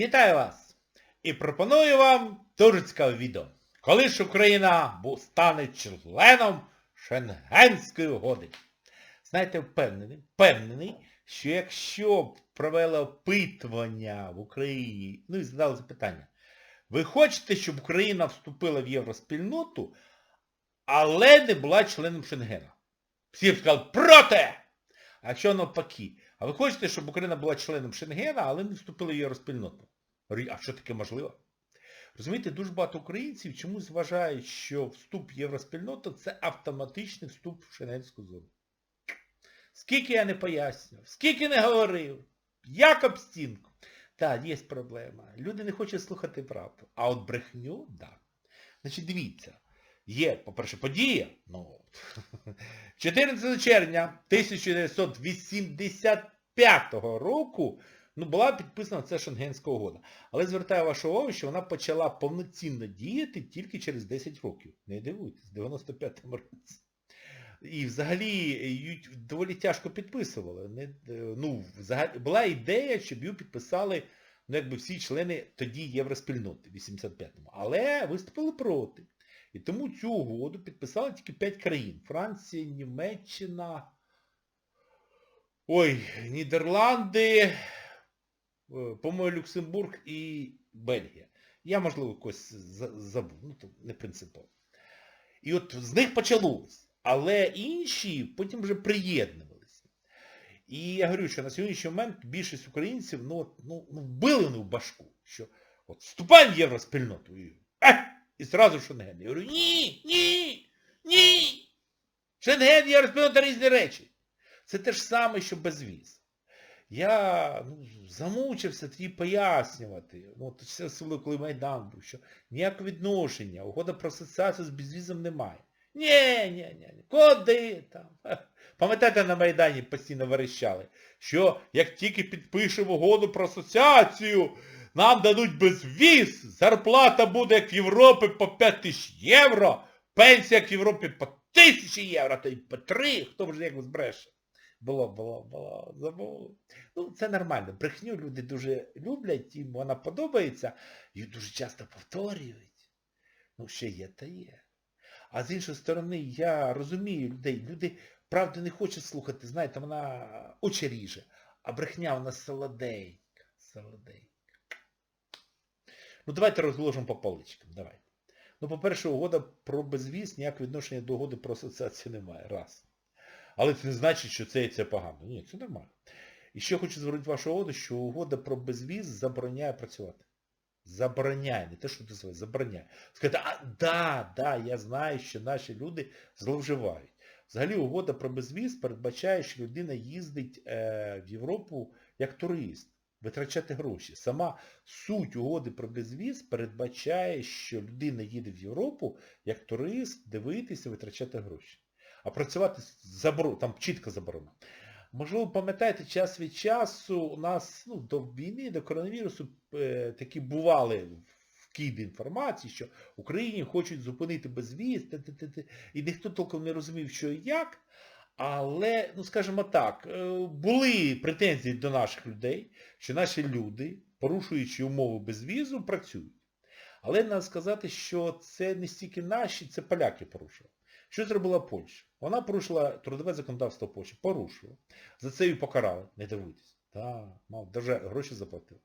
Вітаю вас! І пропоную вам дуже цікаве відео. Коли ж Україна стане членом Шенгенської угоди. Знаєте, впевнений, впевнений, що якщо б провели опитування в Україні, ну і задали запитання, ви хочете, щоб Україна вступила в євроспільноту, але не була членом Шенгена? Всі б сказали проти! А якщо навпаки, а ви хочете, щоб Україна була членом Шенгена, але не вступила в євроспільноту? А що таке можливо? Розумієте, дуже багато українців чомусь вважають, що вступ в євроспільноту це автоматичний вступ в Шенгенську зону. Скільки я не пояснював, скільки не говорив, як об стінку. Так, є проблема. Люди не хочуть слухати правду. А от брехню, так. Да. Значить, дивіться. Є, по-перше, подія. Ну, 14 червня 1985 року ну, була підписана ця Шенгенська угода. Але звертаю вашу увагу, що вона почала повноцінно діяти тільки через 10 років. Не дивуйтесь, в 95-му році. І взагалі її доволі тяжко підписували. Не, ну, взагалі, була ідея, щоб її підписали ну, якби всі члени тоді Євроспільноти в 85-му. Але виступили проти. І тому цю угоду підписали тільки 5 країн. Франція, Німеччина, ой, Нідерланди, по-моєму, Люксембург і Бельгія. Я, можливо, за- забув, ну то не принципово. І от з них почалось. Але інші потім вже приєднувалися. І я говорю, що на сьогоднішній момент більшість українців ну, ну, ну вбили в башку, що от вступаємо в євроспільноту і, е, і зразу Шенген. Я говорю, ні, ні, ні. Шенген євроспільнота різні речі. Це те ж саме, що безвіз. Я ну, замучився тоді пояснювати, ну, це коли Майдан був, що ніякого відношення, угода про асоціацію з безвізом немає. Ні, ні, ні, ні. Куди там? Пам'ятаєте, на Майдані постійно верещали, що як тільки підпишемо угоду про асоціацію, нам дадуть безвіз, зарплата буде як в Європі по 5 тисяч євро, пенсія як в Європі по тисячі євро, то й по три, хто вже як збреше. Було, було, було, забули. Ну, це нормально. Брехню люди дуже люблять, їм вона подобається, і дуже часто повторюють. Ну, ще є та є. А з іншої сторони, я розумію людей, люди правду не хочуть слухати, знаєте, вона очі ріже, а брехня вона солоденька, солоденька. Ну давайте розложимо по поличкам, давайте. Ну, по-перше, угода про безвіз ніякого відношення до угоди про асоціацію немає. Раз. Але це не значить, що це і це погано. Ні, це нормально. І ще хочу звернути вашу увагу, що угода про безвіз забороняє працювати. Забороняє, не те, що ти дозволяє, забороняє. Сказати, а, да, да, я знаю, що наші люди зловживають. Взагалі угода про безвіз передбачає, що людина їздить е, в Європу як турист, витрачати гроші. Сама суть угоди про безвіз передбачає, що людина їде в Європу як турист, дивитися, витрачати гроші. А працювати заборо... там чітко заборонено. Можливо, пам'ятаєте, час від часу у нас ну, до війни, до коронавірусу е, такі бували вкиди інформації, що Україні хочуть зупинити безвіз, і ніхто толком не розумів, що і як. Але, ну скажімо так, е, були претензії до наших людей, що наші люди, порушуючи умови безвізу, працюють. Але треба сказати, що це не стільки наші, це поляки порушили. Що зробила Польща? Вона порушила трудове законодавство Польщі. Порушила. За це її покарали. Не дивуйтесь. Так, мав, даже гроші заплатили.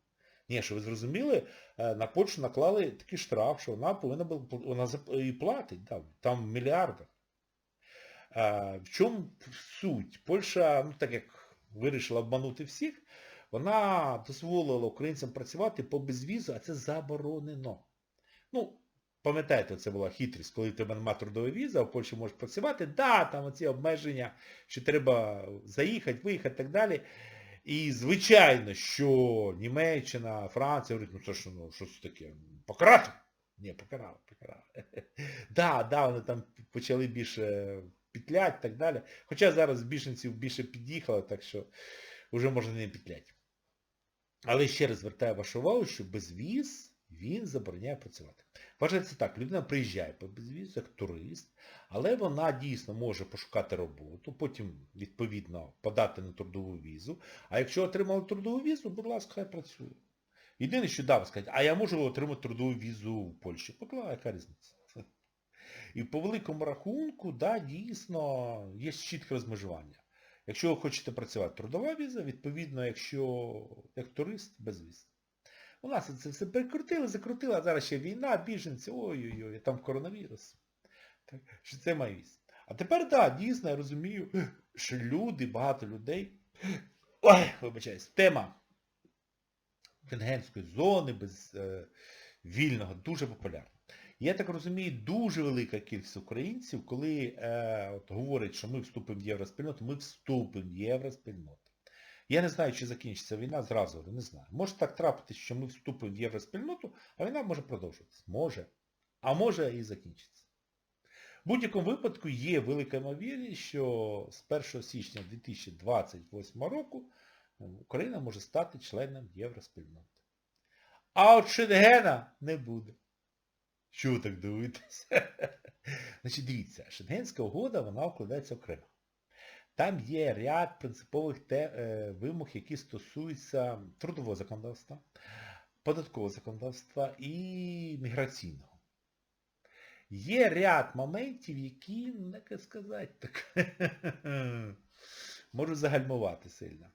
Ні, що ви зрозуміли, е, на Польщу наклали такий штраф, що вона повинна була, вона і платить, да, там в мільярдах. Е, В чому суть? Польща, ну так як вирішила обманути всіх, вона дозволила українцям працювати по безвізу, а це заборонено. Ну, пам'ятаєте, це була хитрість, коли тебе немає трудової візи, а в Польщі можеш працювати, да, там оці обмеження, що треба заїхати, виїхати і так далі. І звичайно, що Німеччина, Франція говорять, ну це що, ну, що це таке? Покарати? Ні, покарали, покарали. Да, да, вони там почали більше петлять і так далі. Хоча зараз біженців більше під'їхало, так що вже можна не петлять. Але ще раз звертаю вашу увагу, що безвіз, він забороняє працювати. Вважається так, людина приїжджає по безвізу як турист, але вона дійсно може пошукати роботу, потім, відповідно, подати на трудову візу. А якщо отримала трудову візу, будь ласка, хай працює. Єдине, що да, ви скажете, а я можу отримати трудову візу в Польщі. Покла, яка різниця? І по великому рахунку, да, дійсно, є чітке розмежування. Якщо ви хочете працювати трудова віза, відповідно, якщо як турист, без віз. У нас це все перекрутили, закрутили, а зараз ще війна, біженці, ой-ой-ой, там коронавірус. Так, що це має віз. А тепер, так, да, дійсно, я розумію, що люди, багато людей. Ой, вибачаюсь, тема шенгенської зони без е, вільного дуже популярна. Я так розумію, дуже велика кількість українців, коли е, от, говорять, що ми вступимо в євроспільноту, ми вступимо в євроспільноту. Я не знаю, чи закінчиться війна, зразу не знаю. Може так трапитися, що ми вступимо в євроспільноту, а війна може продовжуватися. Може. А може і закінчиться. В будь-якому випадку є велика ймовірність, що з 1 січня 2028 року Україна може стати членом євроспільноти. А от Шенгена не буде. Чого так дивитесь? Значить, дивіться, Шенгенська угода, вона вкладається окремо. Там є ряд принципових те, е, вимог, які стосуються трудового законодавства, податкового законодавства і міграційного. Є ряд моментів, які, як сказати, так, можуть загальмувати сильно.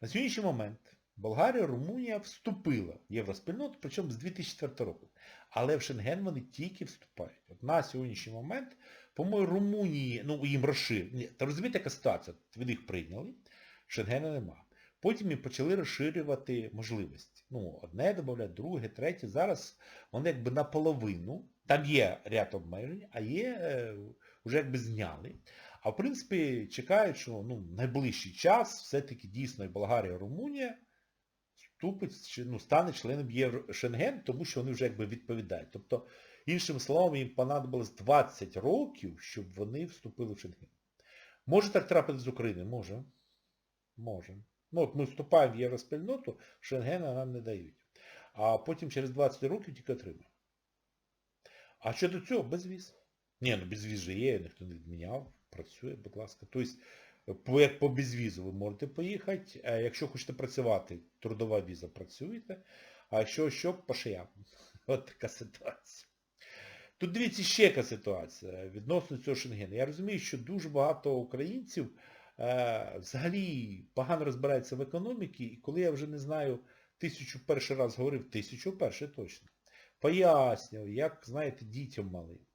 На сьогоднішній момент Болгарія, Румунія вступила в євроспільноту, причому з 2004 року. Але в Шенген вони тільки вступають. От на сьогоднішній момент, по-моєму, Румунії, ну їм розширили. Та розумієте, яка ситуація? Від їх прийняли, Шенгена нема. Потім їм почали розширювати можливості. Ну, одне додають, друге, третє. Зараз вони якби наполовину, там є ряд обмежень, а є, е, вже якби зняли. А в принципі, чекають, що ну, найближчий час все-таки дійсно і Болгарія, і Румунія вступить, ну, стане членом Євро Шенген, тому що вони вже якби відповідають. Тобто, іншими словами, їм понадобилось 20 років, щоб вони вступили в Шенген. Може так трапити з України? Може. Може. Ну от ми вступаємо в євроспільноту, Шенгена нам не дають. А потім через 20 років тільки отримаємо. А щодо цього, безвіз. Ні, ну безвіз же є, ніхто не відміняв, працює, будь ласка. Тобто, як по безвізу ви можете поїхати, якщо хочете працювати, трудова віза працюєте, а якщо що, по шиям. От така ситуація. Тут дивіться ще яка ситуація відносно цього Шенгену. Я розумію, що дуже багато українців е, взагалі погано розбираються в економіці, і коли я вже не знаю, тисячу перший раз говорив, тисячу перший точно, пояснював, як, знаєте, дітям малим,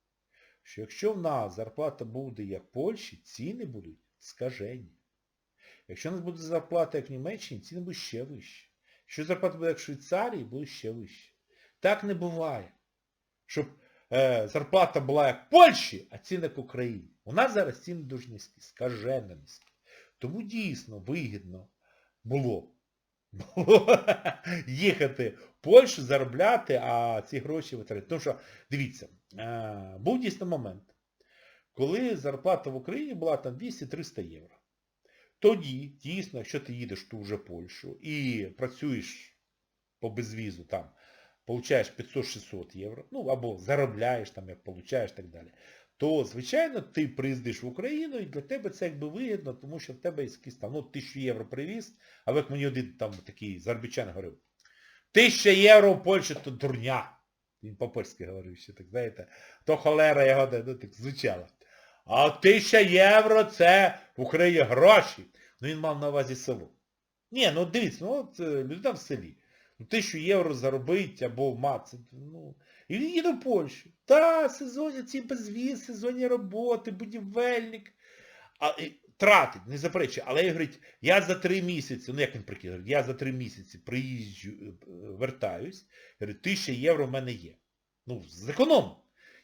що якщо в нас зарплата буде як в Польщі, ціни будуть скажені. Якщо у нас буде зарплата як в Німеччині, ціни будуть ще вищі. Якщо зарплата буде як в Швейцарії, буде ще вищі. Так не буває. Щоб зарплата була як в Польщі, а ціни як в Україні. У нас зараз ціни дуже низькі, скажено низькі. Тому дійсно вигідно було, їхати в Польщу, заробляти, а ці гроші витратити. Тому що, дивіться, е, був дійсно момент, коли зарплата в Україні була там 200-300 євро. Тоді, дійсно, якщо ти їдеш ту вже Польщу і працюєш по безвізу, там, получаєш 500-600 євро, ну, або заробляєш, там, як получаєш, так далі, то, звичайно, ти приїздиш в Україну і для тебе це якби вигідно, тому що в тебе якийсь там, ну, 1000 євро привіз, а як мені один там такий заробітчан говорив, 1000 євро в Польщі то дурня. Він по-польськи говорив ще, так знаєте, то холера його ну, так звучало. А 1000 євро це в Україні гроші. Ну він мав на увазі село. Ні, ну дивіться, ну от людина в селі. Ну 1000 євро заробить або мати. Ну, і він їде в Польщу. Та, сезонні, ці безвіз, сезонні роботи, будівельник. А, і, тратить, не заперечує. Але я говорить, я за три місяці, ну як він прикинув, я за три місяці приїжджу, вертаюсь, говорю, 1000 євро в мене є. Ну, зеконом.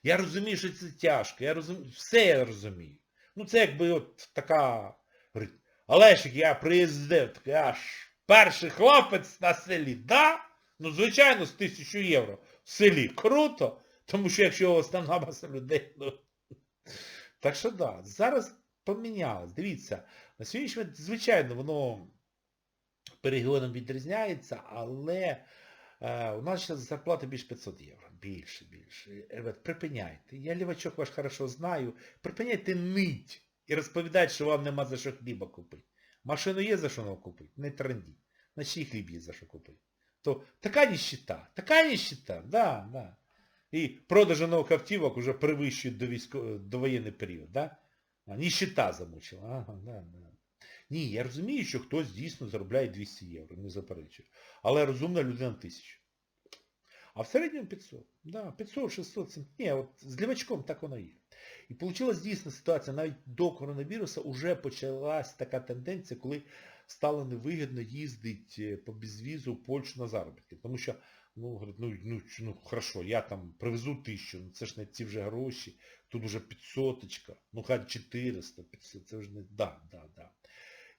Я розумію, що це тяжко, я розумію, все я розумію. Ну це якби от така... Говорить, Олешик, я такий аж перший хлопець на селі. Да? Ну, звичайно, з тисячу євро в селі. Круто. Тому що якщо основна маса людей, ну... Так що да, зараз помінялось. Дивіться, на сьогоднішній момент, звичайно, воно по регіонам відрізняється, але е, у нас зараз зарплата більше 500 євро. Більше, більше. Ребят, припиняйте. Я лівачок ваш хорошо знаю. Припиняйте нить і розповідати, що вам нема за що хліба купити. Машину є за що купити? Не трендіть. Значить і хліб є за що купити. то така ніщита, така ніщита, да, да. І продажі нових автівок вже перевищують до, військо... до воєнний період, да? А, ніщита замучила. Ага, да, да. Ні, я розумію, що хтось дійсно заробляє 200 євро, не заперечую. Але розумна людина 1000. А в середньому 500. Да, 500, 600, 700. Ні, от з лівачком так воно є. І вийшла дійсно ситуація, навіть до коронавірусу вже почалась така тенденція, коли стало невигідно їздити по безвізу в Польщу на заробітки. Тому що, ну, ну, ну, ну хорошо, я там привезу тисячу, ну це ж не ті вже гроші, тут вже 500, ну хай 400, 500, це вже не... Да, да, да.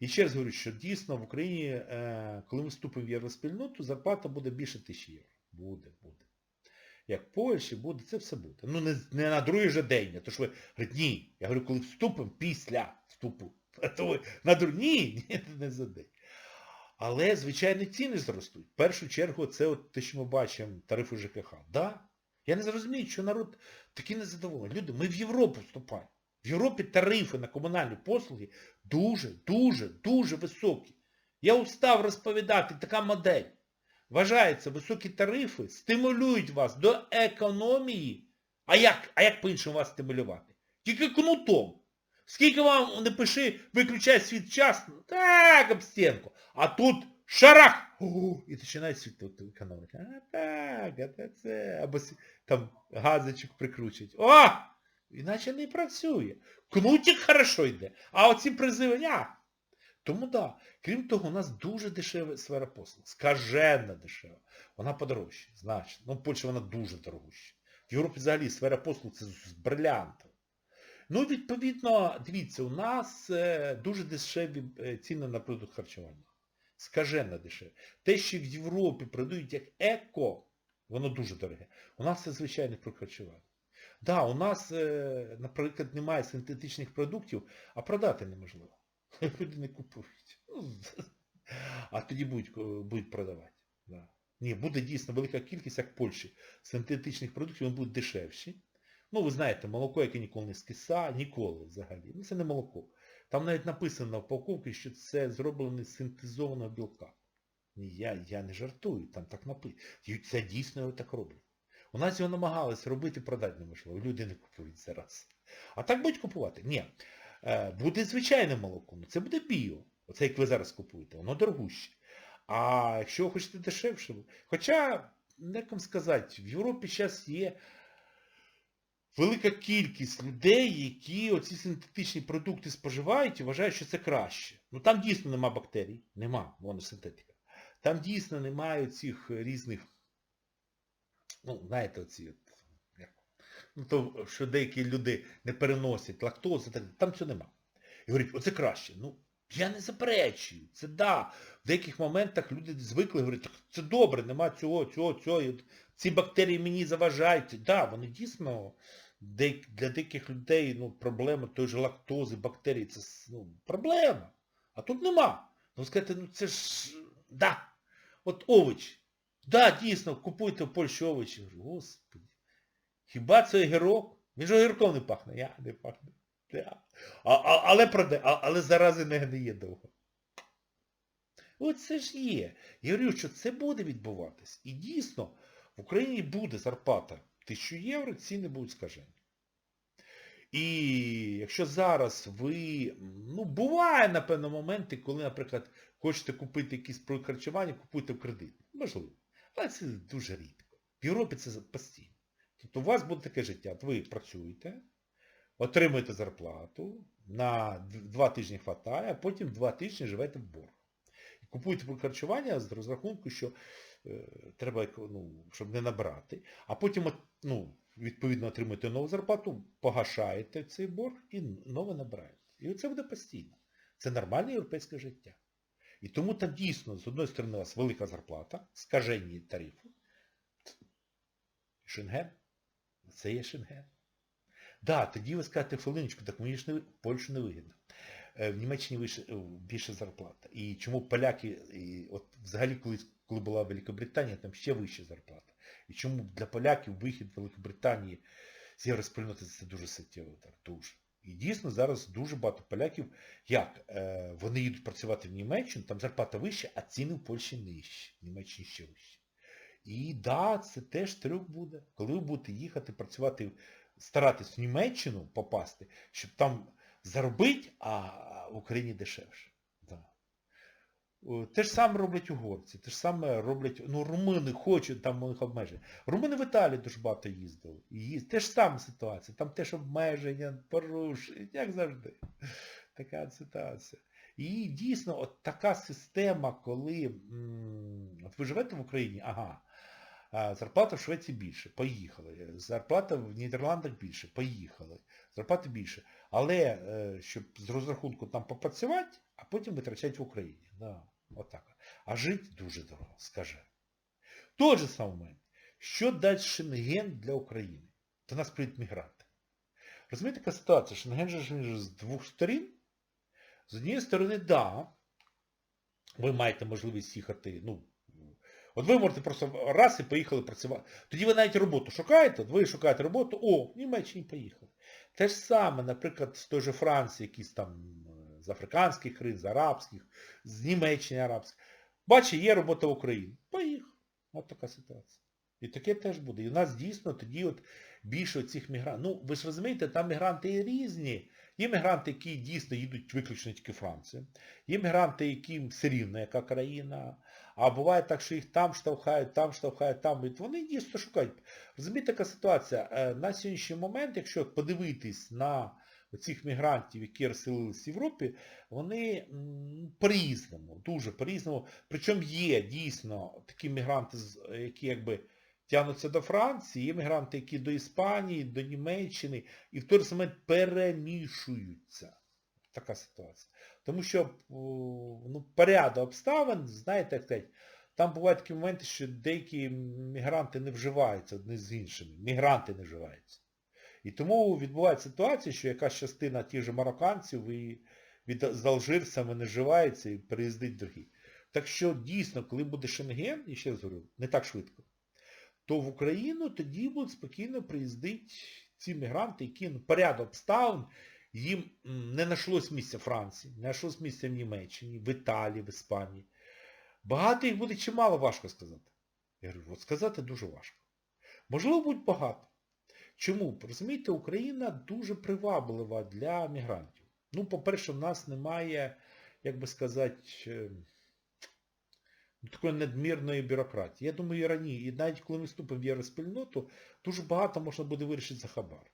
І ще раз говорю, що дійсно в Україні, е, коли ми вступимо в євроспільноту, зарплата буде більше тисячі євро. Буде, буде. Як Польщі буде, це все буде. Ну не, не на другий же день, а то ж ви говорите, ні. Я говорю, коли вступимо, після вступу. А то ви на другий, ні, ні, не за день. Але, звичайно, ціни зростуть. В першу чергу, це от те, що ми бачимо, тарифи ЖКХ. Да? Я не зрозумію, що народ такий незадоволений. Люди, ми в Європу вступаємо. В Європі тарифи на комунальні послуги дуже, дуже, дуже високі. Я устав розповідати, така модель. Вважається, високі тарифи стимулюють вас до економії. А як, а як по-іншому вас стимулювати? Тільки кнутом. Скільки вам не пиши, виключай світ час, так, об стінку. А тут шарах! І починає світ економити. А так, а це. Або там газичок прикручують. О! Іначе не працює. Кнутик хорошо йде. А оці призиви, ня. Тому да. Крім того, у нас дуже дешева сфера послуг. Скажена дешева. Вона подорожча, значно. Ну, в Польщі вона дуже дорогуща. В Європі взагалі сфера послуг це з брилянтом. Ну, відповідно, дивіться, у нас е, дуже дешеві е, ціни на продукт харчування. Скажено дешеве. Те, що в Європі продають як еко, воно дуже дороге. У нас це звичайне продукт харчування. Да, у нас, е, наприклад, немає синтетичних продуктів, а продати неможливо. Люди не купують. Ну, А тоді будуть, е, будуть продавати. Да. Ні, буде дійсно велика кількість, як в Польщі, синтетичних продуктів, вони будуть дешевші. Ну, ви знаєте, молоко, яке ніколи не скиса, ніколи взагалі. Ну, це не молоко. Там навіть написано на упаковці, що це зроблено з синтезованого білка. Я, я не жартую, там так написано. Це дійсно його так роблять. У нас його намагалися робити, продати неможливо. Люди не купують зараз. А так будуть купувати? Ні. Е, Буде звичайне молоко, ну це буде біо. Оце як ви зараз купуєте, воно дорогуще. А якщо ви хочете дешевше, хоча, як вам сказати, в Європі зараз є велика кількість людей, які оці синтетичні продукти споживають і вважають, що це краще. Ну там дійсно нема бактерій, нема, воно синтетика. Там дійсно немає цих різних, ну, знаєте, оці, ну, то, що деякі люди не переносять лактози, так, там цього нема. І говорять, оце краще. Ну, я не заперечую, це да. В деяких моментах люди звикли говорять, це добре, нема цього, цього, цього. Ці бактерії мені заважають. Так, да, вони дійсно для деяких людей ну, проблема той же лактози, бактерії, це ну, проблема. А тут нема. Ну сказати, ну це ж, да. От овоч. Да, дійсно, купуйте в Польщі овочі. Господи. Хіба це огірок? Він же огірком не пахне. Я не пахне. Да. А, а, але проде, а, але зарази не гниє довго. Оце ж є. Я говорю, що це буде відбуватись. І дійсно, в Україні буде зарплата 1000 євро, ціни будуть скажені. І якщо зараз ви, ну, буває, напевно, моменти, коли, наприклад, хочете купити якийсь продукт харчування, купуйте в кредит. Можливо. Але це дуже рідко. В Європі це постійно. Тобто у вас буде таке життя. Ви працюєте, отримуєте зарплату, на два тижні хватає, а потім два тижні живете в борг. Купуєте харчування з розрахунку, що е, треба, ну, щоб не набрати. А потім, ну, відповідно, отримуєте нову зарплату, погашаєте цей борг і нове набираєте. І це буде постійно. Це нормальне європейське життя. І тому там дійсно, з одної сторони, у вас велика зарплата, скажені тарифи. Шенген. Це є Шенген. Да, тоді ви скажете, хвилиночку, так мені ж не, Польщу не вигідно. Е, В Німеччині вище, більше зарплата. І чому поляки, і от взагалі колись, коли була Великобританія, там ще вища зарплата. І чому для поляків вихід Великобританії з євроспільноти це дуже суттєвий удар. Дуже. І дійсно зараз дуже багато поляків, як е, вони їдуть працювати в Німеччину, там зарплата вища, а ціни в Польщі нижчі. В Німеччині ще вищі. І да, це теж трюк буде. Коли ви будете їхати, працювати, старатись в Німеччину попасти, щоб там заробити, а в Україні дешевше. Да. Те ж саме роблять угорці, те ж саме роблять, ну румуни хочуть, там у них обмеження. Румуни в Італії дуже багато їздили. І Те ж саме ситуація, там теж обмеження, порушення, як завжди. Така ситуація. І дійсно, от така система, коли м, от ви живете в Україні, ага, а зарплата в Швеції більше, поїхали. Зарплата в Нідерландах більше, поїхали. Зарплати більше. Але е, щоб з розрахунку там попрацювати, а потім витрачати в Україні. Да, отак. А жити дуже дорого, скаже. Той же самий момент. Що дасть Шенген для України? До нас прийдуть мігранти. Розумієте, яка ситуація? Шенген же з двох сторін. З однієї сторони, да, ви маєте можливість їхати, ну, от ви можете просто раз і поїхали працювати. Тоді ви навіть роботу шукаєте, от ви шукаєте роботу, о, в Німеччині поїхали. Те ж саме, наприклад, з той же Франції, якісь там е, з африканських країн, з арабських, з Німеччини арабських. Бачите, є робота в Україні. Поїхав. От така ситуація. І таке теж буде. І у нас дійсно тоді от більше цих мігрантів. Ну, ви ж розумієте, там мігранти є різні. Є мігранти, які дійсно їдуть виключно тільки в Францію. Є мігранти, яким все рівно, яка країна. А буває так, що їх там штовхають, там штовхають, там. Вони дійсно шукають. Розумієте, така ситуація. Е, На сьогоднішній момент, якщо подивитись на цих мігрантів, які розселились в Європі, вони по-різному, дуже по-різному. Причому є дійсно такі мігранти, які якби тягнуться до Франції, є мігранти, які до Іспанії, до Німеччини, і в той же момент перемішуються. Така ситуація. Тому що ну, порядок обставин, знаєте, як там бувають такі моменти, що деякі мігранти не вживаються одні з іншими. Мігранти не вживаються. І тому відбувається ситуація, що якась частина тих же марокканців і від, з алжирцями не вживається і переїздить другі. Так що дійсно, коли буде Шенген, і ще раз говорю, не так швидко, то в Україну тоді будуть спокійно приїздити ці мігранти, які ну, порядок обставин, їм не знайшлось місця в Франції, не знайшлось місця в Німеччині, в Італії, в Іспанії. Багато їх буде чимало, важко сказати. Я говорю, от сказати дуже важко. Можливо, будь багато. Чому? Розумієте, Україна дуже приваблива для мігрантів. Ну, по-перше, в нас немає, як би сказати, е, такої надмірної бюрократії. Я думаю, і раніше, і навіть коли ми вступимо в євроспільноту, дуже багато можна буде вирішити за хабар.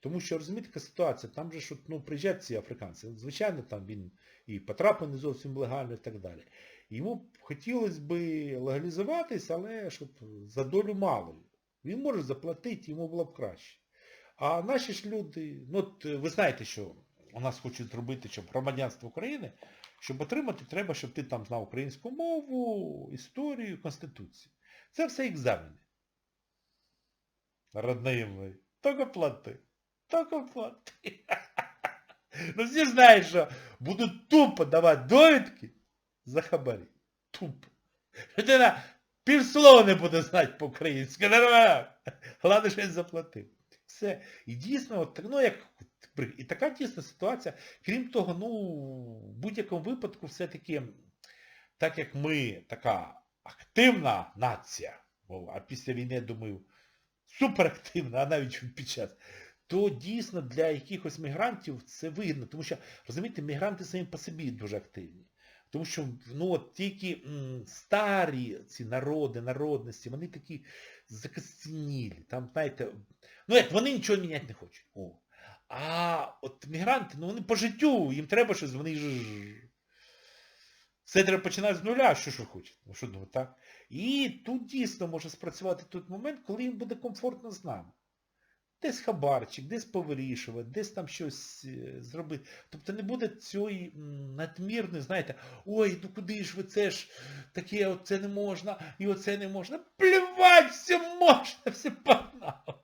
Тому що, розумієте, така ситуація, там же от, ну, приїжджають ці африканці. Звичайно, там він і потрапив не зовсім легально і так далі. Йому хотілося б легалізуватись, але щоб за долю малою. Він може заплатити, йому було б краще. А наші ж люди, ну от ви знаєте, що у нас хочуть зробити, щоб громадянство України, щоб отримати, треба, щоб ти там знав українську мову, історію, конституцію. Це все екзамени. Родные мої, тільки плати. Тільки плати. Ну всі знають, що будуть тупо давати довідки за хабарі. Тупо. Людина півслова не буде знати по-українськи. Нормально. Головне, що він заплатив. Все. І дійсно, от, ну як, і така дійсна ситуація. Крім того, ну, в будь-якому випадку все-таки, так як ми така активна нація, а після війни, я думаю, суперактивна, а навіть під час, то дійсно для якихось мігрантів це вигідно. Тому що, розумієте, мігранти самі по собі дуже активні. Тому що ну, от тільки м, старі ці народи, народності, вони такі закостенілі. Там, знаєте, ну як, вони нічого міняти не хочуть. О. А от мігранти, ну вони по життю, їм треба щось, вони ж... Все треба починати з нуля, що ж ви хочете? Ну що думаєте, так? І тут дійсно може спрацювати той момент, коли їм буде комфортно з нами. Десь хабарчик, десь повирішувати, десь там щось е, зробити. Тобто не буде цієї надмірної, знаєте, ой, ну куди ж ви це ж, таке оце не можна, і оце не можна. Плювать, все можна, все погнали.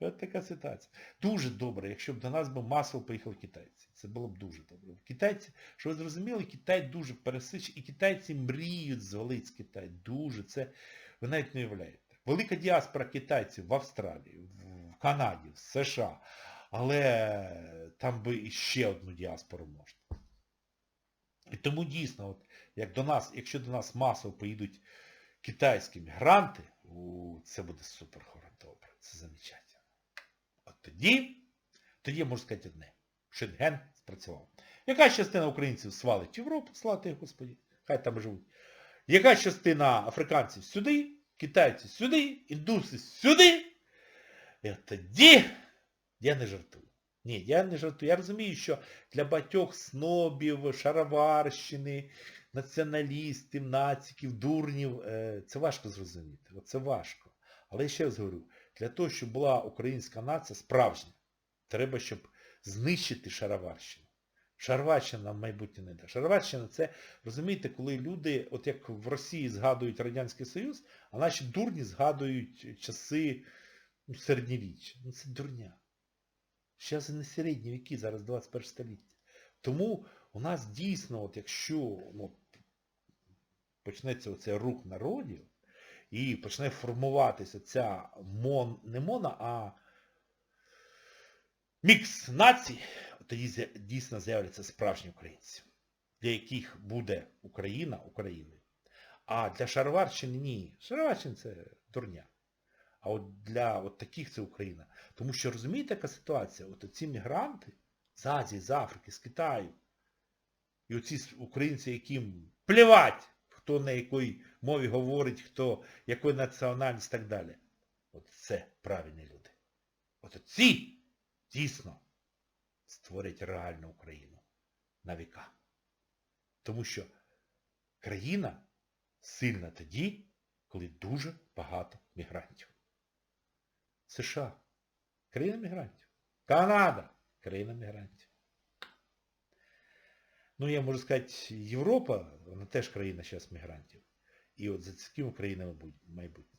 От така ситуація. Дуже добре, якщо б до нас би масово поїхали китайці. Це було б дуже добре. Китайці, що ви зрозуміли, Китай дуже пересичений, і китайці мріють звалити з Китаю. Дуже. Це ви навіть не уявляєте. Велика діаспора китайців в Австралії, в Канаді, в США. Але там би іще одну діаспору можна. І тому дійсно, от, як до нас, якщо до нас масово поїдуть китайські мігранти, у, це буде супер добре. Це замечательно. Тоді, тоді можу сказати одне. Шенген спрацював. Яка частина українців свалить Європу, їх Господі, хай там живуть. Яка частина африканців сюди, китайці сюди, індуси сюди. І тоді я не жартую. Ні, я не жартую. Я розумію, що для багатьох снобів, шароварщини, націоналістів, нациків, дурнів, е, це важко зрозуміти. От це важко. Але я ще раз говорю, для того, щоб була українська нація справжня, треба, щоб знищити шароварщину. Шароварщина нам майбутнє не дасть. Шароварщина це, розумієте, коли люди, от як в Росії згадують Радянський Союз, а наші дурні згадують часи ну, середньовіччя. Ну це дурня. Зараз не середні віки, зараз 21 століття. Тому у нас дійсно, от якщо ну, почнеться оцей рух народів і почне формуватися ця мон, не мона, а мікс націй, тоді дійсно з'являться справжні українці, для яких буде Україна Україною. А для Шароварщини ні. Шароварщина це дурня. А от для от таких це Україна. Тому що розумієте, яка ситуація? От ці мігранти з Азії, з Африки, з Китаю, і оці українці, яким плівать, хто на якій мові говорить, хто якої національність і так далі. От це правильні люди. От ці дійсно створять реальну Україну на віка. Тому що країна сильна тоді, коли дуже багато мігрантів. США. Країна мігрантів. Канада. Країна мігрантів. Ну, я можу сказати, Європа, вона теж країна зараз мігрантів. І от за країнами будь- майбутнє.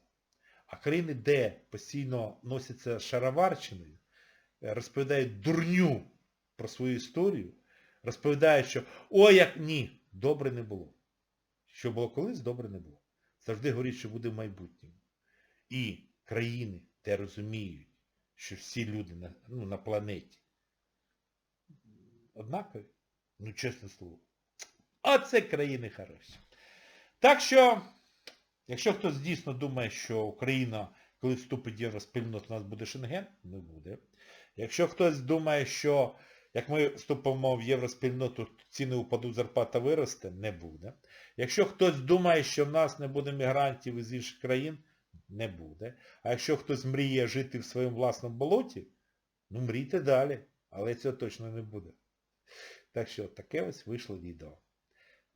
А країни, де постійно носяться шароварчиною, розповідають дурню про свою історію, розповідають, що ой, як ні, добре не було. Що було колись, добре не було. Завжди говорять, що буде в майбутньому. І країни, де розуміють, що всі люди на, ну, на планеті однакові, ну чесне слово. А це країни хороші. Так що, якщо хтось дійсно думає, що Україна, коли вступить в євроспільноту, у нас буде Шенген, не буде. Якщо хтось думає, що як ми вступимо в євроспільноту, ціни упадуть, зарплата виросте, не буде. Якщо хтось думає, що в нас не буде мігрантів із інших країн, не буде. А якщо хтось мріє жити в своєму власному болоті, ну мрійте далі. Але цього точно не буде. Так що таке ось вийшло відео.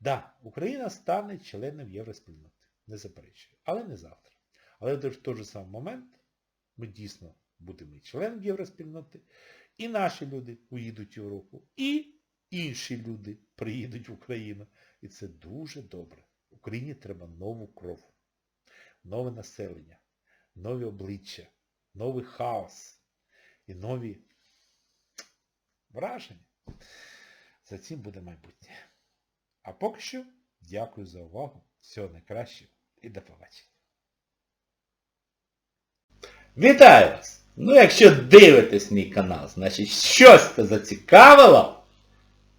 Да, Україна стане членом євроспільноти. Не заперечую. Але не завтра. Але в той же самий момент ми дійсно будемо і членом євроспільноти, і наші люди уїдуть в Європу, і інші люди приїдуть в Україну. І це дуже добре. Україні треба нову кров, нове населення, нові обличчя, новий хаос і нові враження. За цим буде майбутнє. А поки що, дякую за увагу. Всього найкращого і до побачення. Вітаю вас! Ну, якщо дивитесь мій канал, значить щось це зацікавило,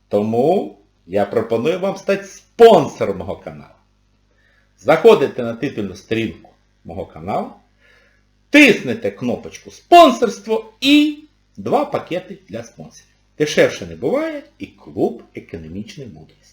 тому я пропоную вам стати спонсором мого каналу. Заходите на титульну сторінку мого каналу, тиснете кнопочку спонсорство і два пакети для спонсорів. Дешевше не буває і клуб економічної мудрості.